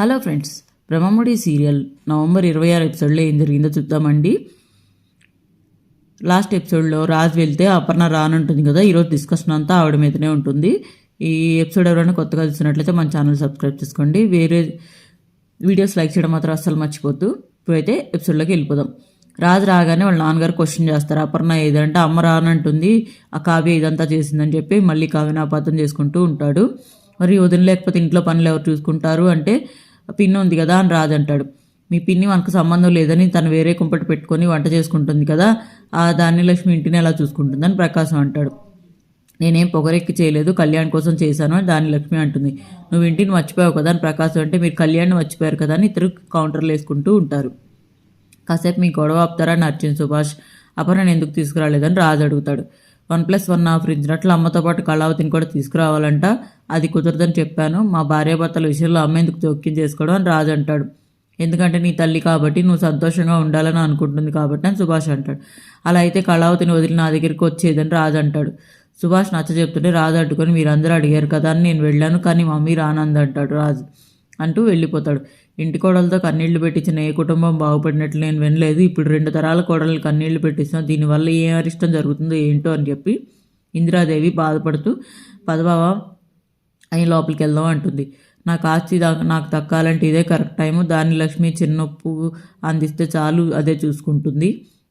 Hello friends Brahmamudi serial November ఇరవై ఆరు ఎపిసోడ్లో ఏం జరిగిందో చూద్దామండి. లాస్ట్ ఎపిసోడ్లో రాజ్ వెళ్తే అపర్ణ రానుంటుంది కదా ఈరోజు డిస్కషన్ అంతా ఆవిడ మీదనే ఉంటుంది. ఈ ఎపిసోడ్ ఎవరైనా కొత్తగా చూసినట్లయితే మన ఛానల్ సబ్స్క్రైబ్ చేసుకోండి. వేరే వీడియోస్ లైక్ చేయడం మాత్రం అస్సలు మర్చిపోద్దు. ఇప్పుడైతే ఎపిసోడ్లోకి వెళ్ళిపోదాం. రాజు రాగానే వాళ్ళ నాన్నగారు క్వశ్చన్ చేస్తారు. అపర్ణ ఏదంటే అమ్మ రానంటుంది ఆ కావ్య ఇదంతా చేసిందని చెప్పి మళ్ళీ కావ్యని అపార్థం చేసుకుంటూ ఉంటాడు. మరి వదిన లేకపోతే ఇంట్లో పనులు ఎవరు చూసుకుంటారు? అంటే పిన్ని ఉంది కదా అని రాజు అంటాడు మీ పిన్ని మనకు సంబంధం లేదని తను వేరే కుంపటి పెట్టుకొని వంట చేసుకుంటుంది కదా ఆ ధాన్యలక్ష్మి ఇంటిని ఎలా చూసుకుంటుందని ప్రకాశం అంటాడు. నేనేం పొగరెక్కి చేయలేదు కళ్యాణ్ కోసం చేశాను అని దాని లక్ష్మి అంటుంది. నువ్వు ఇంటిని మర్చిపోయావు కదా అని ప్రకాశం అంటే మీరు కళ్యాణ్ మర్చిపోయారు కదా అని ఇద్దరు కౌంటర్లు వేసుకుంటూ ఉంటారు. కాసేపు మీ గొడవ ఆపుతారా అని అర్జున్ సుభాష్. అపర్ణను ఎందుకు తీసుకురాలేదని రాజు అడుగుతాడు. వన్ ప్లస్ వన్ ఆఫర్ ఇచ్చినట్లు అమ్మతో పాటు కళావతిని కూడా తీసుకురావాలంట. అది కుదరదని చెప్పాను. మా భార్యాభర్తల విషయంలో అమ్మ ఎందుకు జోక్యం చేసుకోవడం అని రాజు అంటాడు. ఎందుకంటే నీ తల్లి కాబట్టి నువ్వు సంతోషంగా ఉండాలని అనుకుంటుంది కాబట్టి అని సుభాష్ అంటాడు. అలా అయితే కళావతిని వదిలి నా దగ్గరికి వచ్చేదని రాజు అంటాడు. సుభాష్ నచ్చ చెప్తుంటే రాజు అడ్డుకొని మీరందరూ అడిగారు కదా అని నేను వెళ్ళాను కానీ మమ్మీ రానంది అంటాడు రాజు. అంటూ వెళ్ళిపోతాడు. ఇంటి కోడలతో కన్నీళ్ళు పెట్టించిన ఏ కుటుంబం బాగుపడినట్లు నేను వినలేదు. ఇప్పుడు రెండు తరాల కోడలు కన్నీళ్ళు పెట్టిస్తాం దీనివల్ల ఏ అరిష్టం జరుగుతుందో ఏంటో అని చెప్పి ఇందిరాదేవి బాధపడుతూ పదబావ అని లోపలికి వెళ్దాం అంటుంది. నాకు ఆస్తి నాకు దక్కాలంటే ఇదే కరెక్ట్ టైము. దాని లక్ష్మి చిన్నప్పు అందిస్తే చాలు అదే చూసుకుంటుంది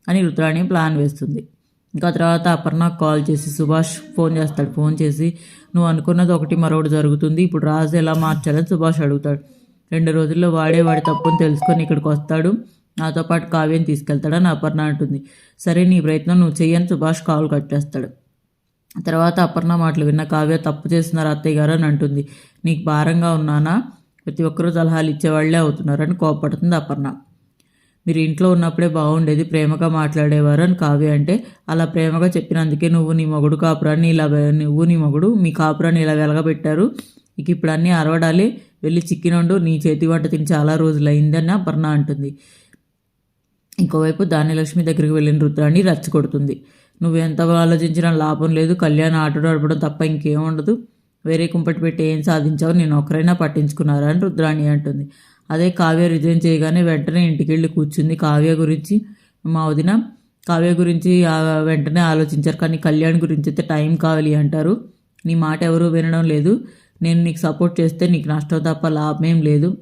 అని రుద్రాణి ప్లాన్ వేస్తుంది. ఇంకా తర్వాత అపర్ణకు కాల్ చేసి సుభాష్ ఫోన్ చేస్తాడు ఫోన్ చేసి నువ్వు అనుకున్నది ఒకటి మరొకటి జరుగుతుంది. ఇప్పుడు రాజు ఎలా మార్చాలని సుభాష్ అడుగుతాడు. రెండు రోజుల్లో వాడే వాడి తప్పుని తెలుసుకొని ఇక్కడికి వస్తాడు. నాతో పాటు కావ్యం తీసుకెళ్తాడని అపర్ణ అంటుంది. సరే నీ ప్రయత్నం నువ్వు చెయ్యని సుభాష్ కావులు కట్టేస్తాడు. తర్వాత అపర్ణ మాటలు విన్న కావ్య తప్పు చేస్తున్నారు అత్తయ్య గారు అని అంటుంది. నీకు భారంగా ఉన్నానా? ప్రతి ఒక్కరూ సలహాలు ఇచ్చేవాళ్ళే అవుతున్నారని కోపడుతుంది అపర్ణ. మీరు ఇంట్లో ఉన్నప్పుడే బాగుండేది ప్రేమగా మాట్లాడేవారు అని కావ్య అంటే అలా ప్రేమగా చెప్పినందుకే నువ్వు నీ మొగుడు కాపురాన్ని ఇలా నువ్వు నీ మొగుడు మీ కాపురాన్ని ఇలా వెలగబెట్టారు. ఇక ఇప్పుడు అన్నీ అరవడాలి. వెళ్ళి చిక్కినండు నీ చేతి వంట తిని చాలా రోజులు అయిందని అపర్ణ అంటుంది. ఇంకోవైపు ధాన్యలక్ష్మి దగ్గరికి వెళ్ళిన రుద్రాణి రచ్చగొడుతుంది నువ్వు ఎంత ఆలోచించినా లాభం లేదు కళ్యాణ్ ఆటడు ఆడపడం తప్ప ఇంకేం ఉండదు. వేరే కుంపటి పెట్టి ఏం సాధించావు? నేను ఒకరైనా పట్టించుకున్నారా? అని రుద్రాణి అంటుంది. అదే కావ్య రిజైన్ చేయగానే వెంటనే ఇంటికి వెళ్ళి కూర్చుంది. కావ్య గురించి మా వదిన కావ్య గురించి వెంటనే ఆలోచించారు. కానీ కళ్యాణ్ గురించి అయితే టైం కావాలి అంటారు. నీ మాట ఎవరూ వినడం లేదు. నేను నీకు సపోర్ట్ చేస్తే నీకు నష్టం తప్ప లాభమేం లేదు.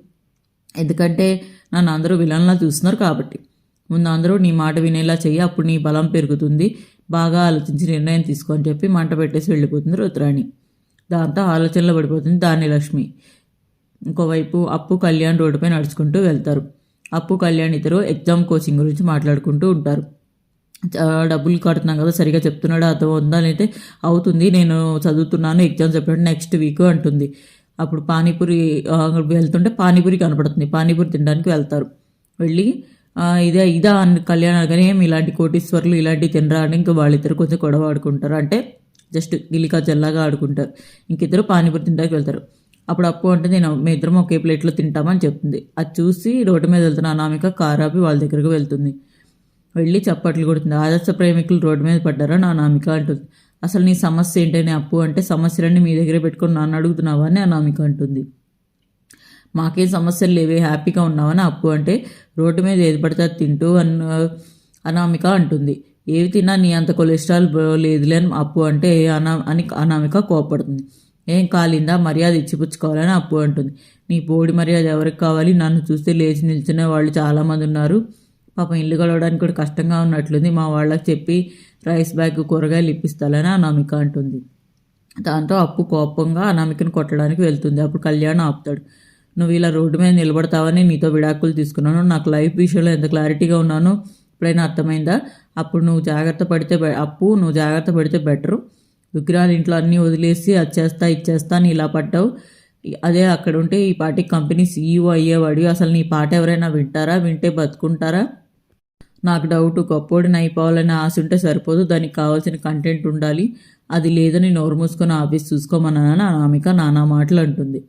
ఎందుకంటే నన్ను అందరూ విలన్లా చూస్తున్నారు కాబట్టి. ముందు అందరూ నీ మాట వినేలా చెయ్యి అప్పుడు నీ బలం పెరుగుతుంది. బాగా ఆలోచించి నిర్ణయం తీసుకొని చెప్పి మంట పెట్టేసి వెళ్ళిపోతుంది రుద్రాణి. దాంతో ఆలోచనలో పడిపోతుంది దాని లక్ష్మి. ఇంకోవైపు అప్పు కళ్యాణ్ రోడ్డుపై నడుచుకుంటూ వెళ్తారు. అప్పు కళ్యాణ్ ఇద్దరు ఎగ్జామ్ కోచింగ్ గురించి మాట్లాడుకుంటూ ఉంటారు. డబ్బులు కడుతున్నాం కదా సరిగా చెప్తున్నాడు అర్థం ఉందా అయితే అవుతుంది నేను చదువుతున్నాను ఎగ్జామ్స్ చెప్పినట్టు నెక్స్ట్ వీక్ అంటుంది. అప్పుడు పానీపూరి వెళ్తుంటే పానీపూరి కనపడుతుంది. పానీపూరి తినడానికి వెళ్తారు. వెళ్ళి ఇదే ఇదా అని కళ్యాణ్ అనగానే ఏం ఇలాంటి కోటీశ్వర్లు ఇలాంటివి తినరా అని ఇంకా వాళ్ళిద్దరు కొంచెం గొడవ ఆడుకుంటారు. అంటే జస్ట్ గిలికా జల్లాగా ఆడుకుంటారు. ఇంకిద్దరు పానీపూరి తినడానికి వెళ్తారు. అప్పుడు అప్పు అంటే నేను మీ ఇద్దరం ఒకే ప్లేట్లో తింటామని చెప్తుంది. అది చూసి రోడ్డు మీద వెళ్తున్న అనామిక కారాపి వాళ్ళ దగ్గరకు వెళ్తుంది. వెళ్ళి చప్పట్లు కొడుతుంది. ఆదర్శ ప్రేమికులు రోడ్డు మీద పడ్డారా? నా నామిక అంటుంది. అసలు నీ సమస్య ఏంటని అప్పు అంటే సమస్యలన్నీ మీ దగ్గరే పెట్టుకొని నన్ను అడుగుతున్నావా అని అనామిక అంటుంది. మాకేం సమస్యలు లేవే హ్యాపీగా ఉన్నావని అప్పు అంటే రోడ్డు మీద ఏది పడితే అది తింటూ అన్న అనామిక అంటుంది. ఏవి తిన్నా నీ అంత కొలెస్ట్రాల్ లేదులే అని అప్పు అంటే అనా అని అనామిక కోపడుతుంది. ఏం కాలిందా? మర్యాద ఇచ్చిపుచ్చుకోవాలని అప్పు అంటుంది. నీ పోడి మర్యాద ఎవరికి కావాలి? నన్ను చూస్తే లేచి నిల్చునే వాళ్ళు చాలామంది ఉన్నారు. పాపం ఇల్లు గడవడానికి కూడా కష్టంగా ఉన్నట్లుంది. మా వాళ్ళకి చెప్పి రైస్ బ్యాగ్ కూరగాయలు ఇప్పిస్తాలని అనామిక అంటుంది. దాంతో అప్పు కోపంగా అనామికను కొట్టడానికి వెళ్తుంది. అప్పుడు కళ్యాణ్ ఆపుతాడు. నువ్వు ఇలా రోడ్డు మీద నిలబడతావని నీతో విడాకులు తీసుకున్నాను. నాకు లైఫ్ విషయంలో ఎంత క్లారిటీగా ఉన్నానో ఇప్పుడైనా అర్థమైందా? అప్పుడు నువ్వు జాగ్రత్త పడితే అప్పు నువ్వు జాగ్రత్త పడితే బెటరు. విగ్రహాలు ఇంట్లో అన్నీ వదిలేసి అది చేస్తా ఇది అని ఇలా పడ్డావు. అదే అక్కడ ఉంటే ఈ పార్టీ కంపెనీ సీఈఓ అయ్యేవాడు. అసలు నీ పాట ఎవరైనా వింటారా? వింటే బతుకుంటారా? నాకు డౌట్ గొప్పోడిని అయిపోవాలని ఆశ ఉంటే సరిపోదు దానికి కావాల్సిన కంటెంట్ ఉండాలి. అది లేదని నోరు మూసుకొని ఆఫీస్ చూసుకోమన్నానని అనామిక నానా మాటలు అంటుంది.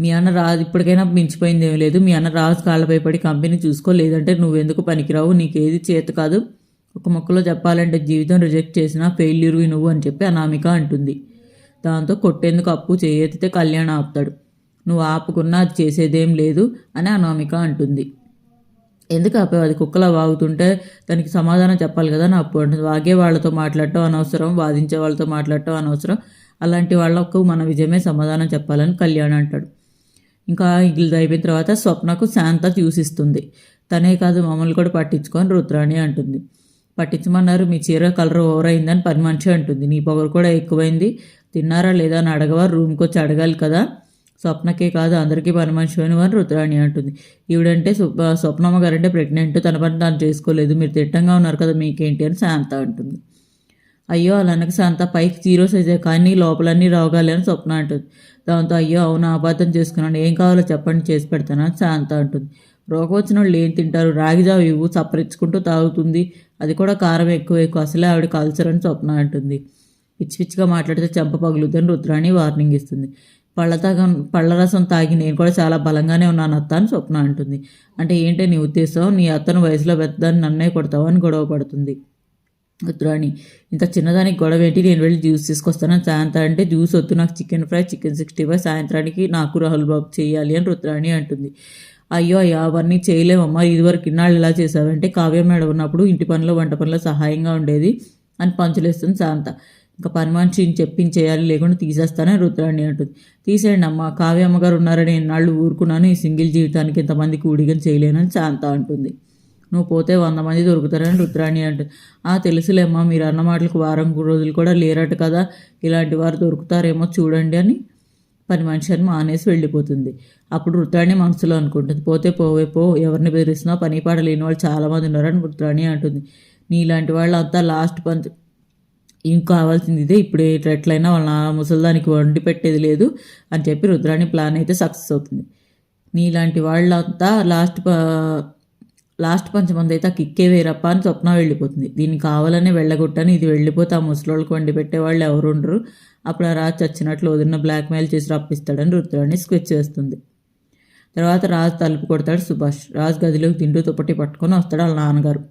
మీ అన్న రాజు ఇప్పటికైనా మించిపోయింది ఏం లేదు. మీ అన్న రాజు కాళ్ళపై పడి కంపెనీ చూసుకో లేదంటే నువ్వెందుకు పనికిరావు? నీకేది చేత కాదు. ఒక మొక్కలో చెప్పాలంటే జీవితం రిజెక్ట్ చేసినా ఫెయిల్యూర్ నువ్వు అని చెప్పి అనామిక అంటుంది. దాంతో కొట్టేందుకు అప్పు చేయెత్తితే కళ్యాణ్ ఆపుతాడు. నువ్వు ఆపుకున్నా అది చేసేదేం లేదు అని అనామిక అంటుంది. ఎందుకు ఆపే? అది కుక్కలా వాగుతుంటే దానికి సమాధానం చెప్పాలి కదా నా అప్పు అంటుంది వాగే వాళ్ళతో మాట్లాడటం అనవసరం వాదించే వాళ్ళతో మాట్లాడటం అనవసరం. అలాంటి వాళ్ళకు మన విజయమే సమాధానం చెప్పాలని కళ్యాణ్ అంటాడు. ఇంకా ఇల్లు అయిపోయిన తర్వాత స్వప్నకు శాంత చూసిస్తుంది తనే కాదు మమ్మల్ని కూడా పట్టించుకొని రుద్రాణి అంటుంది. పట్టించమన్నారు మీ చీర కలర్ ఓవర్ అయిందని పని మనిషి అంటుంది. నీ పొగరు కూడా ఎక్కువైంది. తిన్నారా లేదా అని అడగవా? రూమ్కి వచ్చి అడగాలి కదా. స్వప్నకే కాదు అందరికీ పని మనిషి అని వారు రుద్రాణి అంటుంది. ఈవిడంటే స్వప్నమ్మ గారంటే ప్రెగ్నెంట్ తన పని తాను చేసుకోలేదు మీరు తిట్టంగా ఉన్నారు కదా మీకేంటి అని శాంత అంటుంది. అయ్యో అలానక శాంత పైకి జీరో సైజే కానీ లోపలన్నీ రోగాలి అని స్వప్న అంటుంది. దాంతో అయ్యో అవును అబద్ధం చేసుకున్నాను ఏం కావాలో చెప్పండి చేసి పెడతానని శాంత అంటుంది. రోగం వచ్చిన వాళ్ళు ఏం తింటారు? రాగిజావు ఇవ్వు చప్పరించుకుంటూ తాగుతుంది. అది కూడా కారం ఎక్కువ ఎక్కువ అసలే ఆవిడ కల్చర్ అని స్వప్న అంటుంది. పిచ్చి పిచ్చిగా మాట్లాడితే చెంప పగులుద్దని రుద్రాణి వార్నింగ్ ఇస్తుంది. పళ్ళ తాగ పళ్ళ రసం తాగి నేను కూడా చాలా బలంగానే ఉన్నాను అత్త అని స్వప్న అంటుంది. అంటే ఏంటి నీ ఉద్దేశం? నీ అత్తను వయసులో పెద్దని నన్నే కొడతావు అని గొడవ పడుతుంది. రుద్రాణి ఇంత చిన్నదానికి గొడవ ఏంటి నేను వెళ్ళి జ్యూస్ తీసుకొస్తాను సాయంత్రం అంటే జ్యూస్ వద్దు నాకు chicken fry chicken sixty five సాయంత్రానికి నాకు రాహుల్ బాబు చేయాలి అని రుద్రాణి అంటుంది. అయ్యో అయ్యో అవన్నీ చేయలేమమ్మా ఇదివరకు ఇన్నాళ్ళు ఇలా చేసావంటే కావ్య మేడం ఉన్నప్పుడు ఇంటి పనిలో వంట పనిలో సహాయంగా ఉండేది అని పంచులేస్తుంది శాంత. ఇంకా పని మనిషిని చెప్పించేయాలి లేకుండా తీసేస్తానని రుద్రాణి అంటుంది. తీసేయండి అమ్మ కావ్య అమ్మగారు ఉన్నారని ఎన్నాళ్ళు ఊరుకున్నాను ఈ సింగిల్ జీవితానికి ఇంతమందికి ఊడిగని చేయలేనని శాంత అంటుంది. నువ్వు పోతే వంద మంది దొరుకుతారని రుద్రాణి అంటుంది. ఆ తెలుసులేమ్మా మీరు అన్న మాటలకు వారం రోజులు కూడా లేరట కదా ఇలాంటి వారు దొరుకుతారేమో చూడండి అని పని మనిషి అని మానేసి వెళ్ళిపోతుంది. అప్పుడు రుద్రాణి మనసులో అనుకుంటుంది పోతే పోవే పో ఎవరిని బెదిరిస్తున్నా పని పాట లేని వాళ్ళు చాలామంది ఉన్నారని రుద్రాణి అంటుంది. నీలాంటి వాళ్ళు అంతా లాస్ట్ పంత్ ఇంకా కావాల్సింది ఇదే? ఇప్పుడు ఎట్లయినా వాళ్ళ ముసలిదానికి వండి పెట్టేది లేదు అని చెప్పి రుద్రాణి ప్లాన్ అయితే సక్సెస్ అవుతుంది. నీలాంటి వాళ్ళంతా లాస్ట్ లాస్ట్ పంచమంది అయితే ఆ కిక్కే వేరప్ప అని స్వప్న వెళ్ళిపోతుంది. దీన్ని కావాలనే వెళ్ళగొట్టని ఇది వెళ్ళిపోతే ఆ ముసలోళ్ళకి వండి పెట్టేవాళ్ళు ఎవరు ఉండరు అప్పుడు ఆ రాజు చచ్చినట్లు వదిలిన బ్లాక్మెయిల్ చేసి రప్పిస్తాడని రుద్రాన్ని స్కెచ్ చేస్తుంది తర్వాత రాజు తలుపు కొడతాడు సుభాష్. రాజు గదిలోకి తింటూ తుప్పటి పట్టుకొని వస్తాడు వాళ్ళ నాన్నగారు.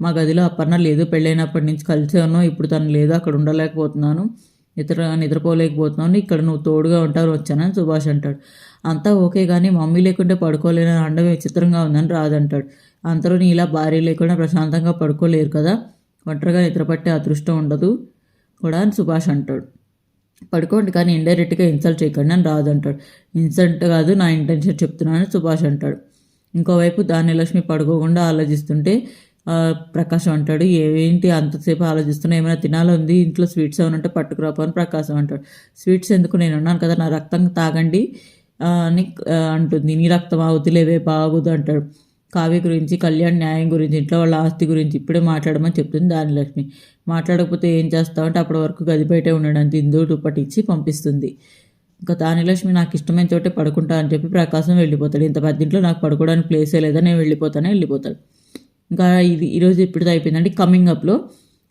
మా గదిలో అప్పర్న లేదు. పెళ్ళైనప్పటి నుంచి కలిసే ఉన్నావు ఇప్పుడు తను లేదు. అక్కడ ఉండలేకపోతున్నాను. నిద్ర నిద్రపోలేకపోతున్నాను. ఇక్కడ నువ్వు తోడుగా ఉంటావు వచ్చానని సుభాష్ అంటాడు. అంతా ఓకే కానీ మమ్మీ లేకుంటే పడుకోలేనని అండం విచిత్రంగా ఉందని రాదంటాడు అందరూ నీ ఇలా భార్య లేకుండా ప్రశాంతంగా పడుకోలేరు కదా. ఒంటరిగా నిద్రపట్టే అదృష్టం ఉండదు కూడా అని సుభాష్ అంటాడు. పడుకోండి కానీ ఇండైరెక్ట్గా ఇన్సల్ట్ చేయకండి అని రాదు అంటాడు. ఇన్సల్ట్ కాదు నా ఇంటెన్షన్ చెప్తున్నాను సుభాష్ అంటాడు. ఇంకోవైపు లక్ష్మి పడుకోకుండా ఆలోచిస్తుంటే ప్రకాశం అంటాడు. ఏంటి అంతసేపు ఆలోచిస్తున్నా ఏమైనా తినాలంది ఇంట్లో స్వీట్స్ ఏమైనా ఉంటే పట్టుకురాపు అని ప్రకాశం అంటాడు. స్వీట్స్ ఎందుకు నేను ఉన్నాను కదా నా రక్తం తాగండి అని అంటుంది. నీ రక్తం అవుతులేవే బాగుదు అంటాడు. కావ్య గురించి కళ్యాణ్ న్యాయం గురించి ఇంట్లో వాళ్ళ ఆస్తి గురించి ఇప్పుడే మాట్లాడమని చెప్తుంది దానిలక్ష్మి మాట్లాడకపోతే ఏం చేస్తామంటే అప్పటి వరకు గది బయటే ఉండడానికి ఇందు దుప్పటి పంపిస్తుంది. ఇంకా దానిలక్ష్మి నాకు ఇష్టమైన చోటే పడుకుంటా అని చెప్పి ప్రకాశం వెళ్ళిపోతాడు. ఇంత పెద్ద ఇంట్లో నాకు పడుకోవడానికి ప్లేసే లేదా నేను వెళ్ళిపోతానే వెళ్ళిపోతాడు ఇంకా ఇది ఈరోజు ఇప్పుడు అయిపోయిందండి. కమింగ్ అప్లో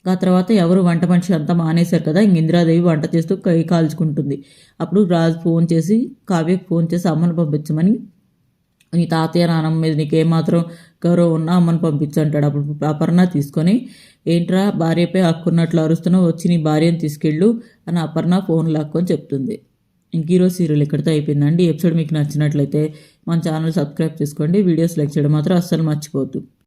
ఆ తర్వాత ఎవరు వంట మనిషి అంతా మానేశారు కదా ఇంక ఇందిరాదేవి వంట చేస్తూ కై కాల్చుకుంటుంది. అప్పుడు రాజు ఫోన్ చేసి కావ్యకు ఫోన్ చేసి అమ్మను పంపించమని నీ తాతయ్య నాన్నమ్మ మీద నీకేమాత్రం గౌరవం ఉన్నా అమ్మని పంపించంటాడు. అప్పుడు అపర్ణ తీసుకొని ఏంట్రా భార్యపై హక్కున్నట్లు అరుస్తున్నావు వచ్చి నీ భార్యను తీసుకెళ్ళు అని అపర్ణ ఫోన్ లాక్కొని చెప్తుంది. ఇంక ఈరోజు సీరియల్ ఇక్కడితో అయిపోయిందండి. ఎపిసోడ్ మీకు నచ్చినట్లయితే మన ఛానల్ సబ్స్క్రైబ్ చేసుకోండి. వీడియోస్ లైక్ చేయడం మాత్రం అస్సలు మర్చిపోద్దు